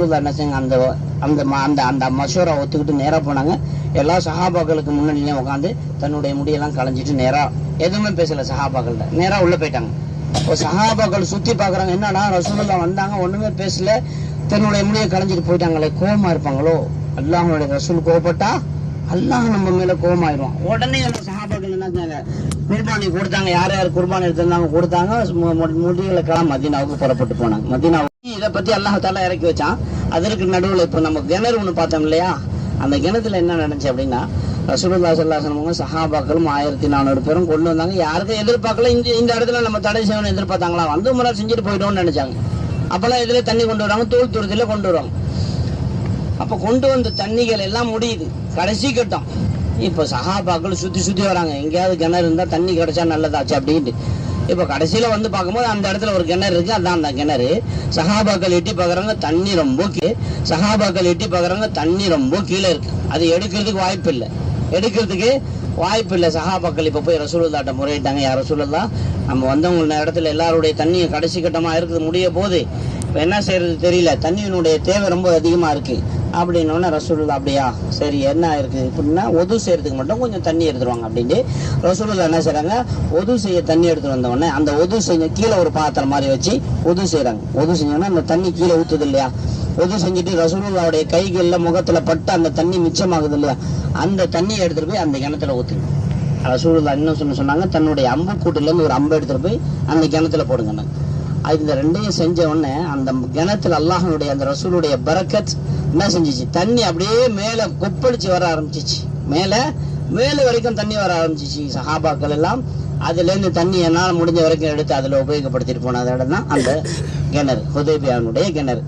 என்ன செஞ்சாங்க அந்த அந்த அந்த அந்த மஷூரா ஒத்துக்கிட்டு நேராக போனாங்க. எல்லா சஹாபாக்களுக்கு முன்னாடியே உட்காந்து தன்னுடைய முடியெல்லாம் களைஞ்சிட்டு நேராக எதுவுமே பேசல சஹாபாக்கள்கிட்ட. நேரா உள்ள போயிட்டாங்க. இப்போ சஹாபாக்கள் சுத்தி பாக்குறாங்க என்னன்னா ரசூலெல்லாம் வந்தாங்க ஒண்ணுமே பேசல. தன்னுடைய முடியை களைஞ்சிட்டு போயிட்டாங்களே கோபமாக இருப்பாங்களோ? அல்லாஹனுடைய ரசூல் கோவப்பட்டா அல்லாஹ் நம்ம மேல கோவமாயிரும். உடனே அந்த சஹாபாக்கள் என்ன செஞ்சாங்க? குர்பானி கொடுத்தாங்க. யார் யார் குர்பானி எடுத்திருந்தாங்க கொடுத்தாங்க. மு- மு- முடிகளுக்கெல்லாம் மதீனாவுக்கு புறப்பட்டு போனாங்க. மதினாவுக்கு இதை பத்தி அல்லாஹால இறக்கி வச்சான். அதற்கு நடுவுல இப்போ நம்ம கிணறு ஒன்று பார்த்தோம் இல்லையா? அந்த கிணத்துல என்ன நடந்துச்சு அப்படின்னா ரசூலுல்லா சல்லாஹ் சஹாபாக்களும் ஆயிரத்தி நானூறு பேரும் கொண்டு வந்தாங்க. யாருக்கும் எதிர்பார்க்கல. இந்த இந்த இடத்துல நம்ம தடை செய்யணும் எதிர்பார்த்தாங்களா? வந்து முறை செஞ்சுட்டு போயிட்டோம்னு நினைச்சாங்க. அப்பெல்லாம் இதுல தண்ணி கொண்டு வராங்க தூள் துருத்தில கொண்டு வருவாங்க. அப்ப கொண்டு வந்த தண்ணிகள் எல்லாம் முடியுது. கடைசி கட்டம். இப்ப சஹாபாக்கள் சுத்தி சுத்தி வராங்க. எங்கேயாவது கிணறு இருந்தா தண்ணி கிடைச்சா நல்லதாச்சு அப்படின்ட்டு. இப்போ கடைசியில் வந்து பார்க்கும்போது அந்த இடத்துல ஒரு கிணறு இருக்கு அதான் அந்த கிணறு. சகாபாக்கள் எட்டி பார்க்குறாங்க தண்ணி ரொம்ப சகாபாக்கள் எட்டி பார்க்குறாங்க தண்ணி ரொம்ப கீழே இருக்கு. அது எடுக்கிறதுக்கு வாய்ப்பு இல்லை. எடுக்கிறதுக்கு வாய்ப்பு இல்லை. சகாபாக்கள் இப்போ போய் ரசூலுல்லாட்ட முறையிட்டாங்க. யார் ரசூலுல்லா? நம்ம வந்தவங்க இடத்துல எல்லாருடைய தண்ணியும் கடைசி கட்டமாக இருக்குது முடிய போது இப்போ என்ன செய்யறது தெரியல. தண்ணியினுடைய தேவை ரொம்ப அதிகமாக இருக்குது அப்படின்னோடனே ரசூலுல்லா அப்படியா? சரி என்ன இருக்கு இப்படின்னா ஒது செய்யறதுக்கு மட்டும் கொஞ்சம் தண்ணி எடுத்துருவாங்க அப்படின்ட்டு ரசூலுல்லா என்ன செய்கிறாங்க ஒது செய்ய தண்ணி எடுத்துட்டு வந்த அந்த ஒது செஞ்ச கீழே ஒரு பாத்திரம் மாதிரி வச்சு ஒது செய்கிறாங்க ஒது செஞ்சோன்னா அந்த தண்ணி கீழே ஊத்துது இல்லையா? ஒது செஞ்சுட்டு ரசூலுல்லாவுடைய கைகளில் முகத்துல பட்டு அந்த தண்ணி மிச்சமாகுது இல்லையா? அந்த தண்ணியை எடுத்துட்டு போய் அந்த கிணத்துல ஊத்துங்க. ரசூலுல்லா இன்னும் சொன்ன சொன்னாங்க தன்னுடைய அம்பு கூட்டிலேருந்து ஒரு அம்பு எடுத்துட்டு போய் அந்த கிணத்துல போடுங்க இந்த ரெண்டையும் செஞ்ச உடனே அந்த கிணத்துல அல்லாஹனுடைய அந்த ரசூலுடைய பரக்கத் என்ன செஞ்சிச்சு? தண்ணி அப்படியே மேல கொப்பளிச்சு வர ஆரம்பிச்சிச்சு. மேல மேல வரைக்கும் தண்ணி வர ஆரம்பிச்சிச்சு. சஹாபாக்கள் எல்லாம் அதுல இருந்து தண்ணி என்னால் முடிஞ்ச வரைக்கும் எடுத்து அதுல உபயோகப்படுத்திட்டு போன இடம் தான் அந்த கிணறு. ஹுதேபியானுடைய கிணறு.